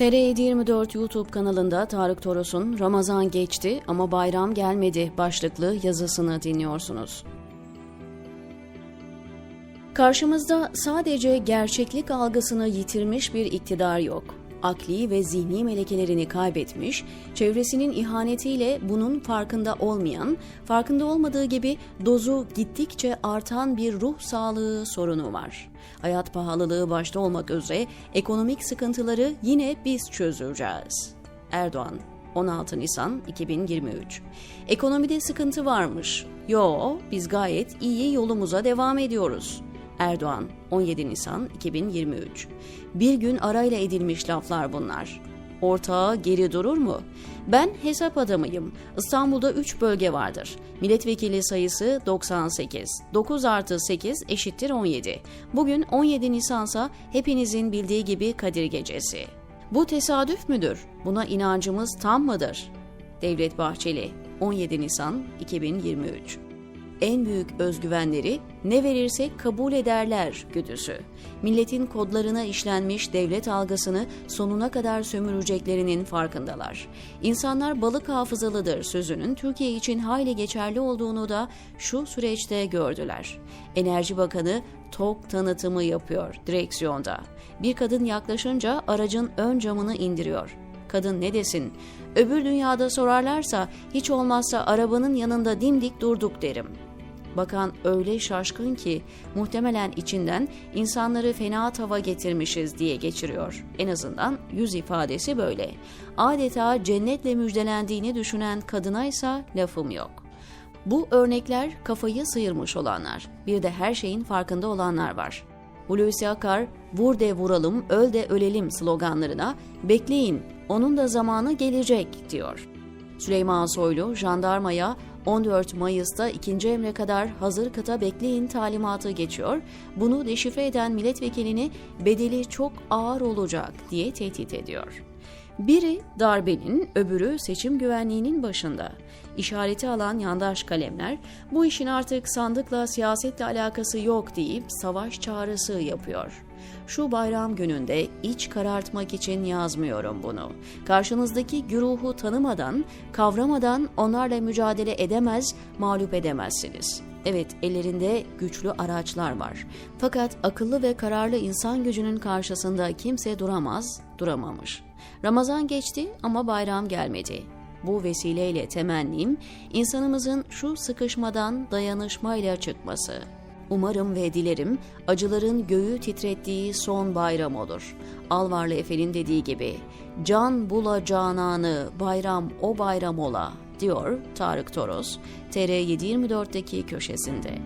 TR724 YouTube kanalında Tarık Toros'un Ramazan geçti ama bayram gelmedi başlıklı yazısını dinliyorsunuz. Karşımızda sadece gerçeklik algısını yitirmiş bir iktidar yok. Akli ve zihni melekelerini kaybetmiş, çevresinin ihanetiyle bunun farkında olmayan, farkında olmadığı gibi dozu gittikçe artan bir ruh sağlığı sorunu var. Hayat pahalılığı başta olmak üzere ekonomik sıkıntıları yine biz çözeceğiz. Erdoğan 16 Nisan 2023 Ekonomide sıkıntı varmış. Yo, biz gayet iyi yolumuza devam ediyoruz. Erdoğan 17 Nisan 2023 Bir gün arayla edilmiş laflar bunlar. Ortağı geri durur mu? Ben hesap adamıyım. İstanbul'da 3 bölge vardır. Milletvekili sayısı 98. 9 artı 8 eşittir 17. Bugün 17 Nisansa hepinizin bildiği gibi Kadir Gecesi. Bu tesadüf müdür? Buna inancımız tam mıdır? Devlet Bahçeli 17 Nisan 2023 en büyük özgüvenleri ne verirsek kabul ederler güdüsü. Milletin kodlarına işlenmiş devlet algısını sonuna kadar sömüreceklerinin farkındalar. İnsanlar balık hafızalıdır sözünün Türkiye için hayli geçerli olduğunu da şu süreçte gördüler. Enerji Bakanı TOK tanıtımı yapıyor direksiyonda. Bir kadın yaklaşınca aracın ön camını indiriyor. Kadın ne desin? Öbür dünyada sorarlarsa hiç olmazsa arabanın yanında dimdik durduk derim. Bakan öyle şaşkın ki muhtemelen içinden insanları fena tava getirmişiz diye geçiriyor. En azından yüz ifadesi böyle. Adeta cennetle müjdelendiğini düşünen kadına ise lafım yok. Bu örnekler kafayı sıyırmış olanlar. Bir de her şeyin farkında olanlar var. Hulusi Akar, vur de vuralım, öl de ölelim sloganlarına bekleyin, onun da zamanı gelecek diyor. Süleyman Soylu, jandarmaya 14 Mayıs'ta ikinci emre kadar hazır kıta bekleyin talimatı geçiyor. Bunu deşifre eden milletvekilini bedeli çok ağır olacak diye tehdit ediyor. Biri darbenin, öbürü seçim güvenliğinin başında. İşareti alan yandaş kalemler bu işin artık sandıkla siyasetle alakası yok deyip savaş çağrısı yapıyor. Şu bayram gününde iç karartmak için yazmıyorum bunu. Karşınızdaki güruhu tanımadan, kavramadan onlarla mücadele edemez, mağlup edemezsiniz. Evet, ellerinde güçlü araçlar var. Fakat akıllı ve kararlı insan gücünün karşısında kimse duramaz, duramamış. Ramazan geçti ama bayram gelmedi. Bu vesileyle temennim insanımızın şu sıkışmadan dayanışmayla çıkması. Umarım ve dilerim acıların göğü titrettiği son bayram olur. Alvarlı Efe'nin dediği gibi can bula cananı bayram o bayram ola diyor Tarık Toros TR724'deki köşesinde.